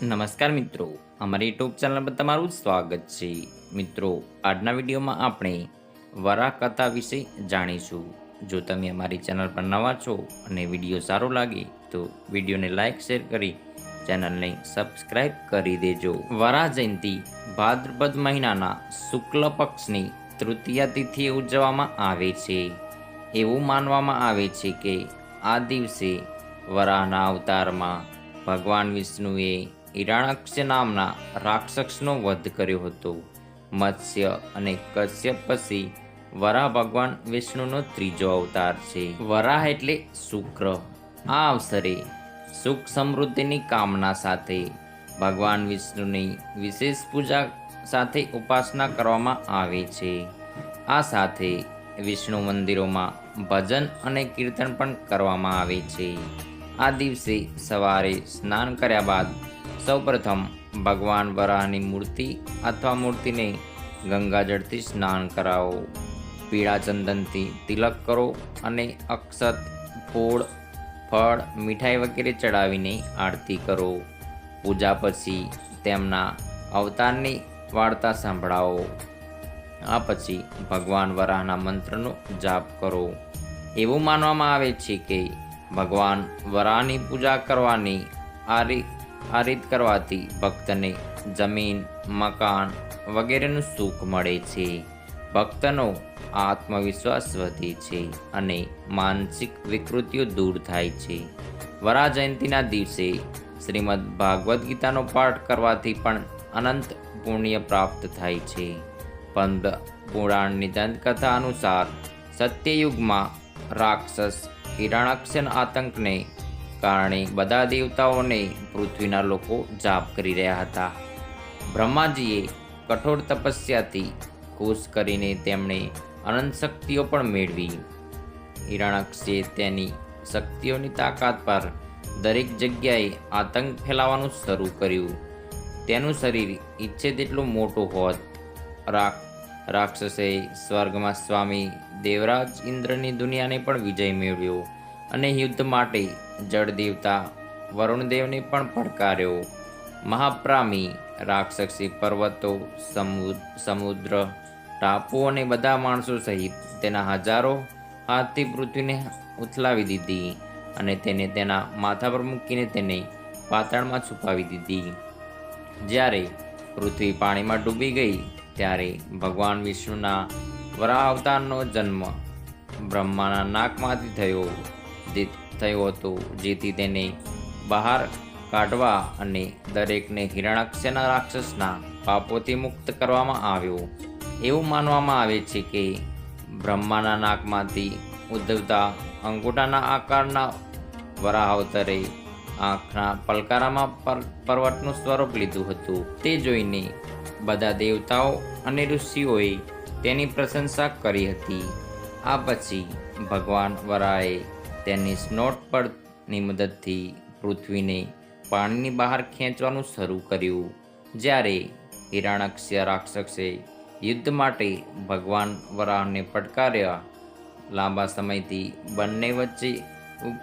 નમસ્કાર મિત્રો. અમારી યુટ્યુબ ચેનલ પર તમારું સ્વાગત છે. મિત્રો, આજના વિડીયોમાં આપણે વરાહ કથા વિશે જાણીશું. જો તમે અમારી ચેનલ પર નવા છો અને વીડિયો સારો લાગે, તો વિડીયોને લાઇક શેર કરી ચેનલને સબસ્ક્રાઇબ કરી દેજો. વરાહ જયંતિ ભાદ્રપદ મહિનાના શુક્લ પક્ષની તૃતીયા તિથિએ ઉજવવામાં આવે છે. એવું માનવામાં આવે છે કે આ દિવસે વરાહના અવતારમાં ભગવાન વિષ્ણુએ હિરાણક્ષ નામના રાક્ષસનો વધ કર્યો હતો. મત્સ્ય અને કશ્યપ પછી વરાહ ભગવાન વિષ્ણુનો ત્રીજો અવતાર છે. વરાહ એટલે શુક્ર. આ અવસરે સુખ સમૃદ્ધિની કામના સાથે ભગવાન વિષ્ણુની વિશેષ પૂજા સાથે ઉપાસના કરવામાં આવે છે. આ સાથે વિષ્ણુ મંદિરોમાં ભજન અને કીર્તન પણ કરવામાં આવે છે. આ દિવસે સવારે સ્નાન કર્યા બાદ સૌપ્રથમ ભગવાન વરાહની મૂર્તિ અથવા મૂર્તિને ગંગાજળથી સ્નાન કરાવો. પીળા ચંદનથી તિલક કરો અને અક્ષત ફૂળ ફળ, મીઠાઈ વગેરે ચડાવીને આરતી કરો. પૂજા પછી તેમના અવતારની વાર્તા સંભળાવો. આ પછી ભગવાન વરાહના મંત્રનો જાપ કરો. એવું માનવામાં આવે છે કે ભગવાન વરાહની પૂજા કરવાની આ રીત આ રીત કરવાથી ભક્તને જમીન, મકાન વગેરેનું સુખ મળે છે. ભક્તનો આત્મવિશ્વાસ વધે છે અને માનસિક વિકૃતિઓ દૂર થાય છે. વરા જયંતિના દિવસે શ્રીમદ ભાગવદ્ ગીતાનો પાઠ કરવાથી પણ અનંત પુણ્ય પ્રાપ્ત થાય છે. પંદ પુરાણની દંતકથા અનુસાર, સત્યયુગમાં રાક્ષસ હિરણાક્ષન આતંકને કારણે બધા દેવતાઓને પૃથ્વીના લોકો જાપ કરી રહ્યા હતા. બ્રહ્માજીએ કઠોર તપસ્યાથી ખુશ કરીને તેમણે અનંત શક્તિઓ પણ મેળવી. હિરણક્ષે તેની શક્તિઓની તાકાત પર દરેક જગ્યાએ આતંક ફેલાવાનું શરૂ કર્યું. તેનું શરીર ઈચ્છે તેટલું મોટું હોત. રાખ રાક્ષસે સ્વર્ગમાં સ્વામી દેવરાજ ઇન્દ્રની દુનિયાને પણ વિજય મેળવ્યો. અને યુદ્ધ માટે જળ દેવતા વરુણદેવને પણ પડકાર્યો. મહાપ્રામી, રાક્ષસી પર્વતો સમુદ સમુદ્ર ટાપુ અને બધા માણસો સહિત તેના હજારો હાથથી પૃથ્વીને ઉથલાવી દીધી અને તેને તેના માથા પર મૂકીને તેને પાતાળમાં છુપાવી દીધી. જ્યારે પૃથ્વી પાણીમાં ડૂબી ગઈ, ત્યારે ભગવાન વિષ્ણુના વરાહ અવતારનો જન્મ બ્રહ્માના નાકમાંથી થયો. જે થયો હતો. જેથી તેને બહાર કાઢવા અને દરેકને હિરણાક્ષના રાક્ષસના પાપોથી મુક્ત કરવામાં આવ્યો. એવું માનવામાં આવે છે કે બ્રહ્માના નાકમાંથી ઉદ્ભવતા અંગૂઠાના આકારના વરાહ અવતરે આંખના પલકારામાં પર, પર્વતનું સ્વરૂપ લીધું હતું. તે જોઈને બધા દેવતાઓ અને ઋષિઓએ તેની પ્રશંસા કરી હતી. આ પછી ભગવાન વરાએ તેની સ્નોટ પરની મદદથી પૃથ્વીને પાણીની બહાર ખેંચવાનું શરૂ કર્યું. જ્યારે હિરાણક્ષ્ય રાક્ષસે યુદ્ધ માટે ભગવાન વરાહને પડકાર્યા. લાંબા સમયથી બંને વચ્ચે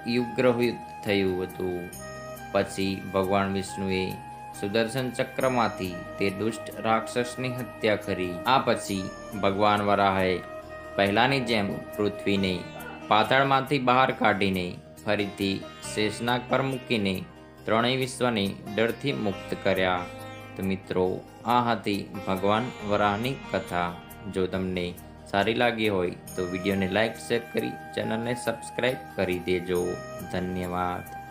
યુગ્રહ થયું હતું. પછી ભગવાન વિષ્ણુએ સુદર્શન ચક્રમાંથી તે દુષ્ટ રાક્ષસની હત્યા કરી. આ પછી ભગવાન વરાહે પહેલાની જેમ પૃથ્વીને પાતાળમાંથી બહાર કાઢીને ફરીથી શેષનાગ પર મૂકીને ત્રણેય વિશ્વને ડરથી મુક્ત કર્યા. તો મિત્રો, આ હતી ભગવાન વરાહની કથા. જો તમને સારી લાગી હોય તો વિડીયોને લાઈક, શેર કરી ચેનલને સબસ્ક્રાઈબ કરી દેજો. ધન્યવાદ.